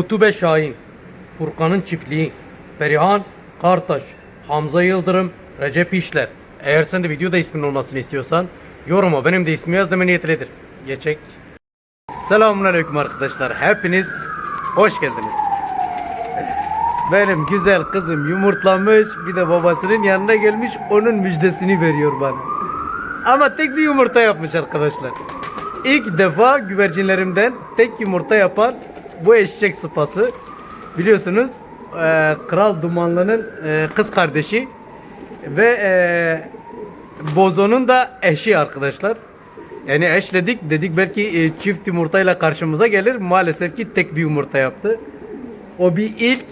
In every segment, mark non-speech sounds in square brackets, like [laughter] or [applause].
Utube Şahin, Furkan'ın çiftliği, Perihan Kartaş, Hamza Yıldırım, Recep İşler. Eğer sen de videoda ismin olmasını istiyorsan yoruma benim de ismi yaz deme niyetlidir. Geçek. Selamünaleyküm arkadaşlar. Hepiniz hoş geldiniz. Benim güzel kızım yumurtlamış bir de babasının yanına gelmiş onun müjdesini veriyor bana. Ama tek bir yumurta yapmış arkadaşlar. İlk defa güvercinlerimden tek yumurta yapan bu eşek sıpası. Biliyorsunuz eee, Kral Dumanlı'nın eee, kız kardeşi ve eee, Bozo'nun da eşi arkadaşlar. Yani eşledik dedik belki eee, çift yumurtayla karşımıza gelir. Maalesef ki tek bir yumurta yaptı. O bir ilk.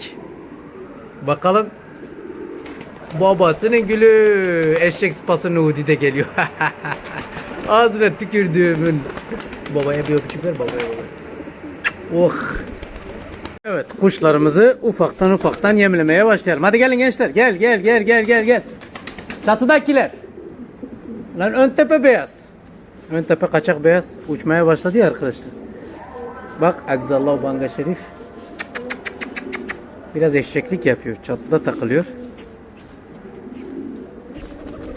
Bakalım Babasının gülü eşek sıpası Nudi de geliyor. [laughs] Ağzına tükürdüğümün. Babaya bir öpücük ver babaya babaya. Oh. Evet kuşlarımızı ufaktan ufaktan yemlemeye başlayalım. Hadi gelin gençler gel gel gel gel gel gel. Çatıdakiler. Lan ön tepe beyaz. Ön tepe kaçak beyaz uçmaya başladı ya arkadaşlar. Bak Azizallah Banga Şerif. Biraz eşeklik yapıyor. Çatıda takılıyor.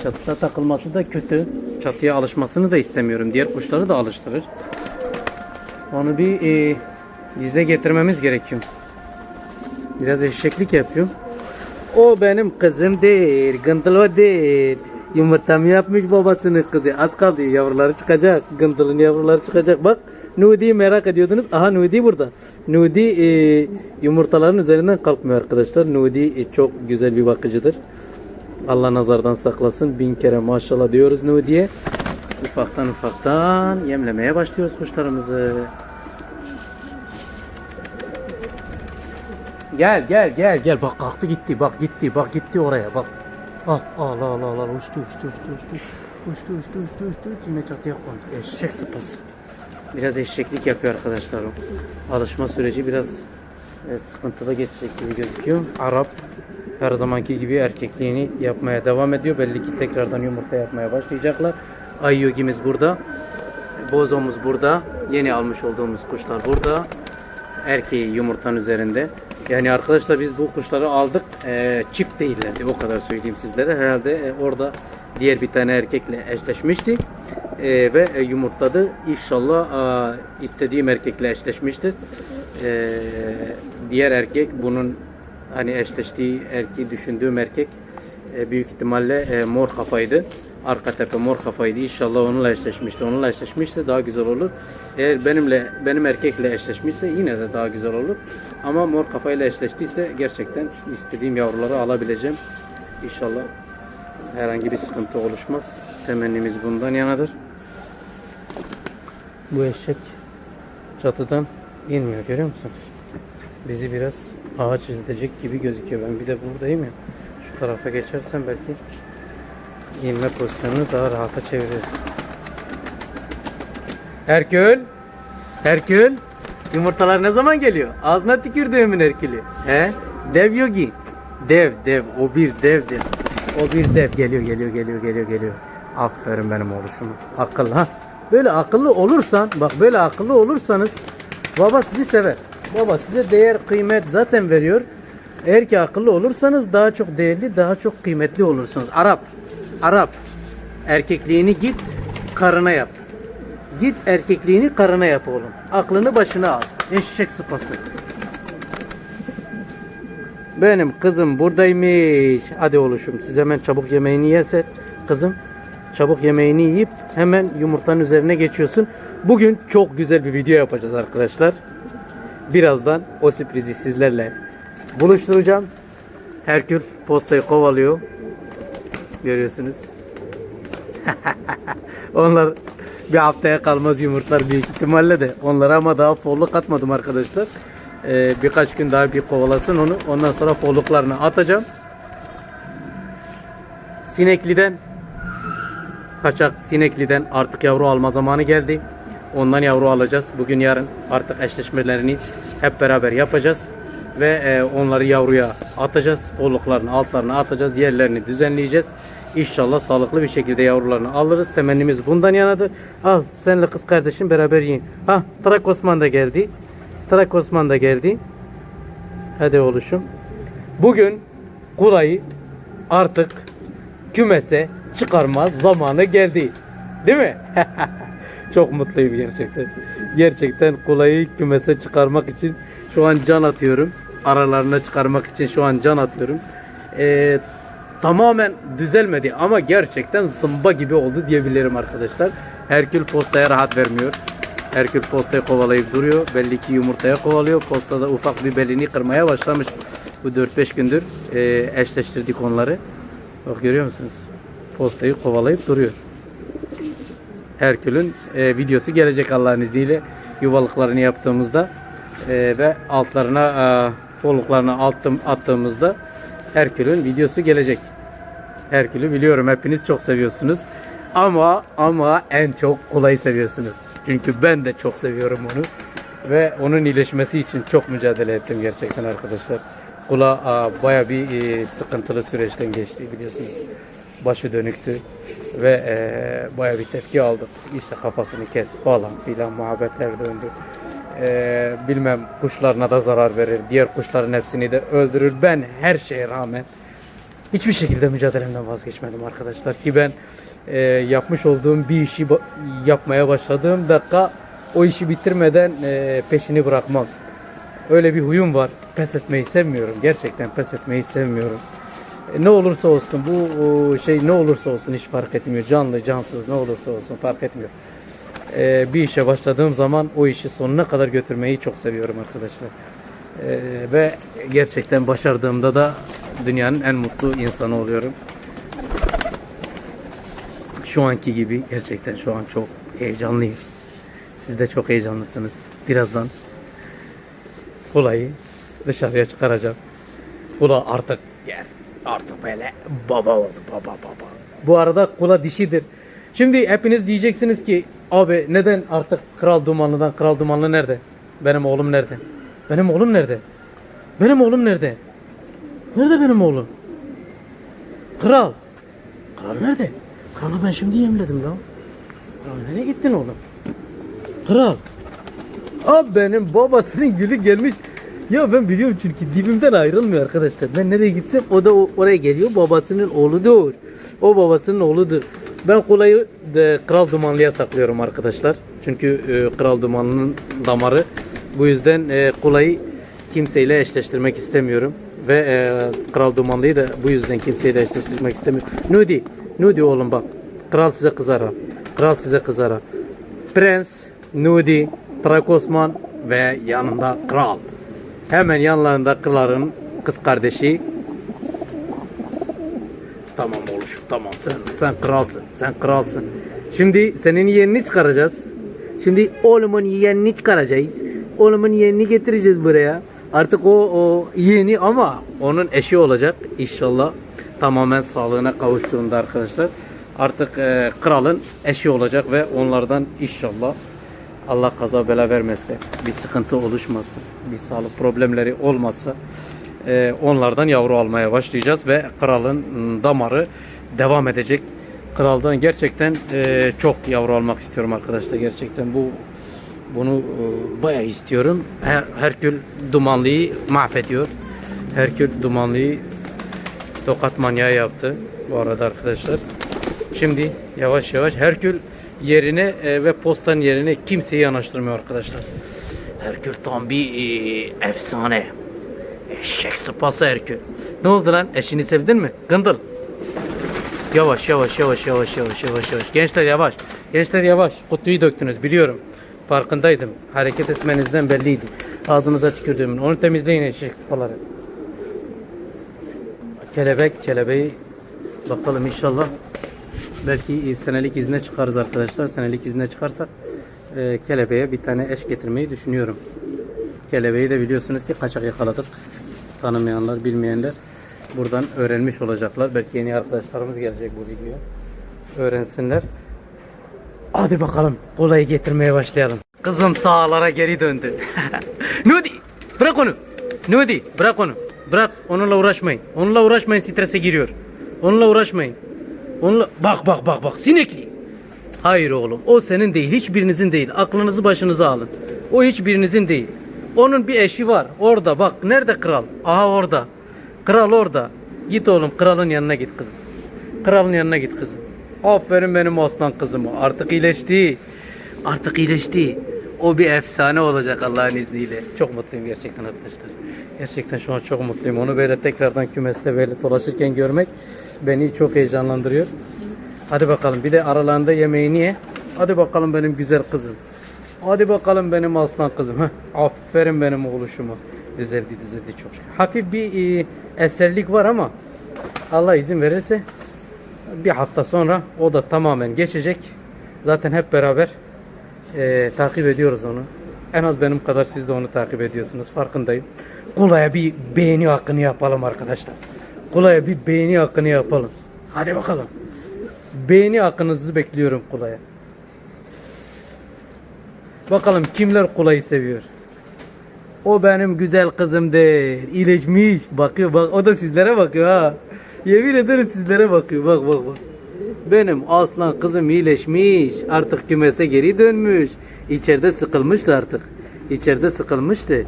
Çatıda takılması da kötü. Çatıya alışmasını da istemiyorum. Diğer kuşları da alıştırır. Onu bir e, dize getirmemiz gerekiyor. Biraz eşeklik yapıyor. O benim kızım değil. Gındılo değil. Yumurtamı yapmış babasının kızı. Az kaldı yavruları çıkacak. Gındılın yavruları çıkacak. Bak Nudi'yi merak ediyordunuz. Aha Nudi burada. Nudi e, yumurtaların üzerinden kalkmıyor arkadaşlar. Nudi e, çok güzel bir bakıcıdır. Allah nazardan saklasın. Bin kere maşallah diyoruz Nudi'ye. Ufaktan ufaktan yemlemeye başlıyoruz kuşlarımızı. Gel gel gel gel bak kalktı gitti bak gitti bak gitti oraya bak. Al al al al al uçtu uçtu uçtu uçtu. Uçtu uçtu uçtu uçtu yine çatıya kondu. Eşek sıpası. Biraz eşeklik yapıyor arkadaşlar o. Alışma süreci biraz e, sıkıntıda geçecek gibi gözüküyor. Arap her zamanki gibi erkekliğini yapmaya devam ediyor. Belli ki tekrardan yumurta yapmaya başlayacaklar. Ayyogimiz burada. Bozomuz burada. Yeni almış olduğumuz kuşlar burada. Erkeği yumurtanın üzerinde. Yani arkadaşlar biz bu kuşları aldık. Ee, çift değillerdi. O kadar söyleyeyim sizlere. Herhalde e, orada diğer bir tane erkekle eşleşmişti. Ee, ve e, yumurtladı. İnşallah aa, istediğim erkekle eşleşmiştir. Ee, diğer erkek bunun hani eşleştiği erkeği düşündüğüm erkek e, büyük ihtimalle e, mor kafaydı. Arka tepe mor kafaydı. İnşallah onunla eşleşmişti. Onunla eşleşmişse daha güzel olur. Eğer benimle benim erkekle eşleşmişse yine de daha güzel olur. Ama mor kafayla eşleştiyse gerçekten istediğim yavruları alabileceğim. İnşallah herhangi bir sıkıntı oluşmaz. Temennimiz bundan yanadır. Bu eşek çatıdan inmiyor görüyor musunuz? Bizi biraz ağaç izleyecek gibi gözüküyor. Ben bir de buradayım ya. Şu tarafa geçersem belki inme pozisyonunu daha rahata çeviririz. Herkül! Herkül! Yumurtalar ne zaman geliyor? Ağzına tükürdüğümün Herkül'ü. He? Dev yogi. Dev, dev. O bir dev, dev. O bir dev. Geliyor, geliyor, geliyor, geliyor, geliyor. Aferin benim oğluşuma. Akıllı ha. Böyle akıllı olursan, bak böyle akıllı olursanız baba sizi sever. Baba size değer, kıymet zaten veriyor. Eğer ki akıllı olursanız daha çok değerli, daha çok kıymetli olursunuz. Arap, Arap. Erkekliğini git karına yap. Git erkekliğini karına yap oğlum. Aklını başına al. Eşek sıpası. Benim kızım buradaymış. Hadi oğluşum siz hemen çabuk yemeğini yese. Kızım çabuk yemeğini yiyip hemen yumurtanın üzerine geçiyorsun. Bugün çok güzel bir video yapacağız arkadaşlar. Birazdan o sürprizi sizlerle buluşturacağım. Herkül postayı kovalıyor. Görüyorsunuz. [laughs] Onlar bir haftaya kalmaz yumurtlar büyük ihtimalle de. Onlara ama daha folluk atmadım arkadaşlar. Ee, birkaç gün daha bir kovalasın onu. Ondan sonra folluklarını atacağım. Sinekli'den kaçak Sinekli'den artık yavru alma zamanı geldi. Ondan yavru alacağız. Bugün yarın artık eşleşmelerini hep beraber yapacağız. Ve e, onları yavruya atacağız. Folluklarını altlarına atacağız. Yerlerini düzenleyeceğiz. İnşallah sağlıklı bir şekilde yavrularını alırız. Temennimiz bundan yanadır. Al senle kız kardeşin beraber yiyin. Ha Trak Osman da geldi. Trak Osman da geldi. Hadi oluşum. Bugün Kulay'ı artık kümese çıkarma zamanı geldi. Değil mi? [laughs] Çok mutluyum gerçekten. Gerçekten Kulay'ı kümese çıkarmak için şu an can atıyorum. Aralarına çıkarmak için şu an can atıyorum. Ee, tamamen düzelmedi ama gerçekten zımba gibi oldu diyebilirim arkadaşlar. Herkül postaya rahat vermiyor. Herkül postayı kovalayıp duruyor. Belli ki yumurtaya kovalıyor. Postada ufak bir belini kırmaya başlamış. Bu 4-5 gündür e, eşleştirdik onları. Bak görüyor musunuz? Postayı kovalayıp duruyor. Herkül'ün e, videosu gelecek Allah'ın izniyle yuvalıklarını yaptığımızda e, ve altlarına e, foluklarına attım, attığımızda Herkül'ün videosu gelecek. Herkül'ü biliyorum hepiniz çok seviyorsunuz. Ama ama en çok Kula'yı seviyorsunuz. Çünkü ben de çok seviyorum onu. Ve onun iyileşmesi için çok mücadele ettim gerçekten arkadaşlar. Kula aa, baya bir e, sıkıntılı süreçten geçti biliyorsunuz. Başı dönüktü ve e, baya bir tepki aldık. İşte kafasını kes falan filan muhabbetler döndü. E, bilmem kuşlarına da zarar verir. Diğer kuşların hepsini de öldürür. Ben her şeye rağmen hiçbir şekilde mücadelemden vazgeçmedim arkadaşlar ki ben e, yapmış olduğum bir işi yapmaya başladığım dakika o işi bitirmeden e, peşini bırakmam. Öyle bir huyum var. Pes etmeyi sevmiyorum. Gerçekten pes etmeyi sevmiyorum. E, ne olursa olsun bu o, şey ne olursa olsun hiç fark etmiyor. Canlı, cansız ne olursa olsun fark etmiyor. E, bir işe başladığım zaman o işi sonuna kadar götürmeyi çok seviyorum arkadaşlar. E, ve gerçekten başardığımda da dünyanın en mutlu insanı oluyorum. Şu anki gibi gerçekten şu an çok heyecanlıyım. Siz de çok heyecanlısınız. Birazdan Kula'yı dışarıya çıkaracağım. Kula artık gel. Artık böyle baba oldu baba baba. Bu arada kula dişidir. Şimdi hepiniz diyeceksiniz ki abi neden artık Kral Dumanlı'dan Kral Dumanlı nerede? Benim oğlum nerede? Benim oğlum nerede? Benim oğlum nerede? Nerede benim oğlum? Kral. Kral nerede? Kralı ben şimdi yemledim lan. Kral nereye gittin oğlum? Kral. Abi benim babasının gülü gelmiş. Ya ben biliyorum çünkü dibimden ayrılmıyor arkadaşlar. Ben nereye gitsem o da oraya geliyor. Babasının oğludur. O babasının oğludur. Ben kolayı de Kral Dumanlı'ya saklıyorum arkadaşlar. Çünkü e, Kral Dumanlı'nın damarı. Bu yüzden e, kolayı kimseyle eşleştirmek istemiyorum. Ve e, Kral Dumanlı'yı da bu yüzden kimseyle eşleştirmek istemiyorum. Nudi, Nudi oğlum bak. Kral size kızar. Kral size kızar. Prens, Nudi, Trak Osman ve yanında kral. Hemen yanlarında kralın kız kardeşi. Tamam oluşum tamam sen, sen kralsın sen kralsın. Şimdi senin yeğenini çıkaracağız. Şimdi oğlumun yeğenini çıkaracağız. Oğlumun yeğenini getireceğiz buraya. Artık o, o yeğeni ama onun eşi olacak inşallah. Tamamen sağlığına kavuştuğunda arkadaşlar. Artık e, kralın eşi olacak ve onlardan inşallah Allah kaza bela vermezse, bir sıkıntı oluşmasın, bir sağlık problemleri olmazsa e, onlardan yavru almaya başlayacağız ve kralın m, damarı devam edecek. Kraldan gerçekten e, çok yavru almak istiyorum arkadaşlar. Gerçekten bu bunu e, bayağı istiyorum. Her, Herkül Dumanlı'yı mahvediyor. Herkül Dumanlı'yı tokat manyağı yaptı bu arada arkadaşlar. Şimdi yavaş yavaş Herkül yerine e, ve postan yerine kimseyi yanaştırmıyor arkadaşlar. Herkül tam bir e, efsane. Eşek sıpası Herkül. Ne oldu lan? Eşini sevdin mi? Gındıl. Yavaş yavaş yavaş yavaş yavaş yavaş yavaş. Gençler yavaş. Gençler yavaş. Kutuyu döktünüz biliyorum. Farkındaydım. Hareket etmenizden belliydi. Ağzınıza tükürdüğümün. Onu temizleyin eşek sıpaları. Kelebek, kelebeği bakalım inşallah. Belki senelik izne çıkarız arkadaşlar. Senelik izne çıkarsak e, kelebeğe bir tane eş getirmeyi düşünüyorum. Kelebeği de biliyorsunuz ki kaçak yakaladık. Tanımayanlar, bilmeyenler buradan öğrenmiş olacaklar. Belki yeni arkadaşlarımız gelecek bu videoya. Öğrensinler. Hadi bakalım kolayı getirmeye başlayalım. Kızım sahalara geri döndü. [laughs] Nudi bırak onu. Nudi bırak onu. Bırak onunla uğraşmayın. Onunla uğraşmayın strese giriyor. Onunla uğraşmayın. Onunla bak bak bak bak sinekli. Hayır oğlum o senin değil hiçbirinizin değil. Aklınızı başınıza alın. O hiçbirinizin değil. Onun bir eşi var. Orada bak. Nerede kral? Aha orada. Kral orada. Git oğlum kralın yanına git kızım. Kralın yanına git kızım. Aferin benim aslan kızıma. Artık iyileşti. Artık iyileşti. O bir efsane olacak Allah'ın izniyle. Çok mutluyum gerçekten arkadaşlar. Gerçekten şu an çok mutluyum. Onu böyle tekrardan kümeste böyle dolaşırken görmek beni çok heyecanlandırıyor. Hadi bakalım bir de aralarında yemeğini ye. Hadi bakalım benim güzel kızım. Hadi bakalım benim aslan kızım. Aferin benim oğluşuma. Düzeldi düzeldi çok. Hafif bir e, eserlik var ama Allah izin verirse bir hafta sonra o da tamamen geçecek. Zaten hep beraber e, takip ediyoruz onu. En az benim kadar siz de onu takip ediyorsunuz. Farkındayım. Kulaya bir beğeni hakkını yapalım arkadaşlar. Kulaya bir beğeni hakkını yapalım. Hadi bakalım. Beğeni hakkınızı bekliyorum kulaya. Bakalım kimler kulayı seviyor. O benim güzel kızımdır. İyileşmiş. Bakıyor bak o da sizlere bakıyor ha. Yemin ederim sizlere bakıyor. Bak bak bak. Benim aslan kızım iyileşmiş. Artık kümese geri dönmüş. İçeride sıkılmıştı artık. İçeride sıkılmıştı.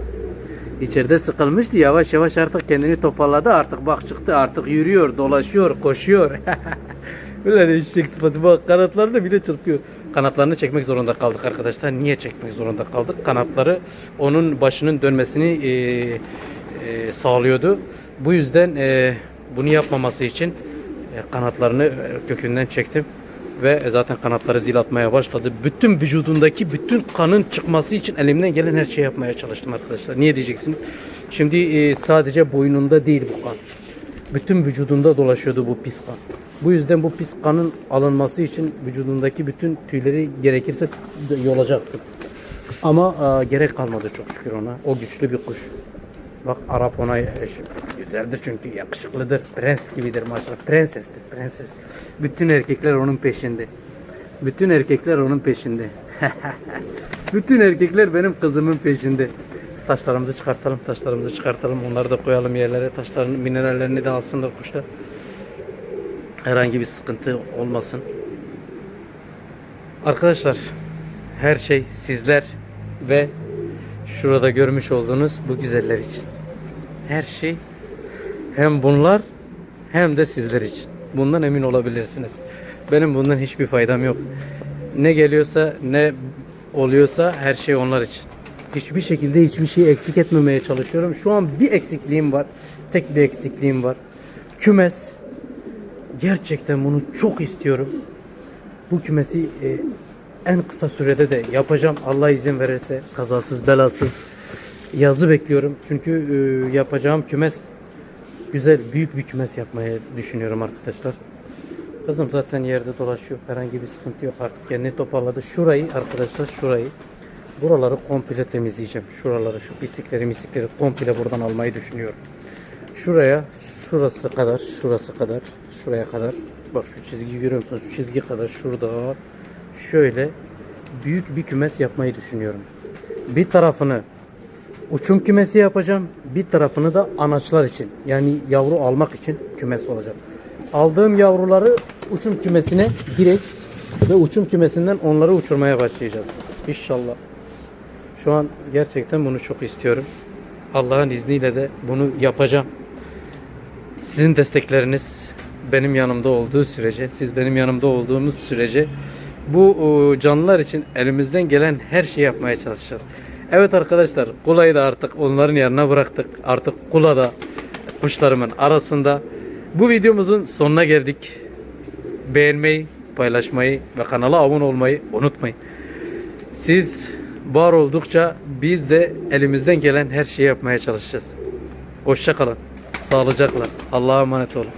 İçeride sıkılmıştı. Yavaş yavaş artık kendini toparladı. Artık bak çıktı. Artık yürüyor, dolaşıyor, koşuyor. [laughs] Ulan eşek sıpası. Bak kanatlarını bile çırpıyor. Kanatlarını çekmek zorunda kaldık arkadaşlar. Niye çekmek zorunda kaldık? Kanatları onun başının dönmesini e, e, sağlıyordu. Bu yüzden e, bunu yapmaması için e, kanatlarını e, kökünden çektim ve e, zaten kanatları zil atmaya başladı. Bütün vücudundaki bütün kanın çıkması için elimden gelen her şeyi yapmaya çalıştım arkadaşlar. Niye diyeceksiniz? Şimdi sadece boynunda değil bu kan. Bütün vücudunda dolaşıyordu bu pis kan. Bu yüzden bu pis kanın alınması için vücudundaki bütün tüyleri gerekirse yolacaktım. Ama gerek kalmadı çok şükür ona. O güçlü bir kuş. Bak Arap ona güzeldir çünkü yakışıklıdır. Prens gibidir maşallah. Prensestir, prenses. Bütün erkekler onun peşinde. Bütün erkekler onun peşinde. [laughs] Bütün erkekler benim kızımın peşinde. Taşlarımızı çıkartalım, taşlarımızı çıkartalım. Onları da koyalım yerlere. Taşların minerallerini de alsınlar kuşlar. Herhangi bir sıkıntı olmasın. Arkadaşlar her şey sizler ve şurada görmüş olduğunuz bu güzeller için. Her şey hem bunlar hem de sizler için. Bundan emin olabilirsiniz. Benim bundan hiçbir faydam yok. Ne geliyorsa ne oluyorsa her şey onlar için. Hiçbir şekilde hiçbir şeyi eksik etmemeye çalışıyorum. Şu an bir eksikliğim var. Tek bir eksikliğim var. Kümes. Gerçekten bunu çok istiyorum. Bu kümesi e, en kısa sürede de yapacağım. Allah izin verirse kazasız belasız yazı bekliyorum. Çünkü e, yapacağım kümes güzel büyük bir kümes yapmayı düşünüyorum arkadaşlar. Kızım zaten yerde dolaşıyor. Herhangi bir sıkıntı yok artık. Kendini toparladı. Şurayı arkadaşlar şurayı buraları komple temizleyeceğim. Şuraları şu pislikleri mislikleri komple buradan almayı düşünüyorum. Şuraya şurası kadar şurası kadar şuraya kadar bak şu çizgiyi görüyor musunuz? Şu çizgi kadar şurada şöyle büyük bir kümes yapmayı düşünüyorum. Bir tarafını uçum kümesi yapacağım. Bir tarafını da anaçlar için yani yavru almak için kümes olacak. Aldığım yavruları uçum kümesine direkt ve uçum kümesinden onları uçurmaya başlayacağız. İnşallah. Şu an gerçekten bunu çok istiyorum. Allah'ın izniyle de bunu yapacağım. Sizin destekleriniz benim yanımda olduğu sürece, siz benim yanımda olduğumuz sürece bu o, canlılar için elimizden gelen her şeyi yapmaya çalışacağız. Evet arkadaşlar, Kula'yı da artık onların yanına bıraktık. Artık Kula da kuşlarımın arasında. Bu videomuzun sonuna geldik. Beğenmeyi, paylaşmayı ve kanala abone olmayı unutmayın. Siz var oldukça biz de elimizden gelen her şeyi yapmaya çalışacağız. Hoşça kalın. Sağlıcakla. Allah'a emanet olun.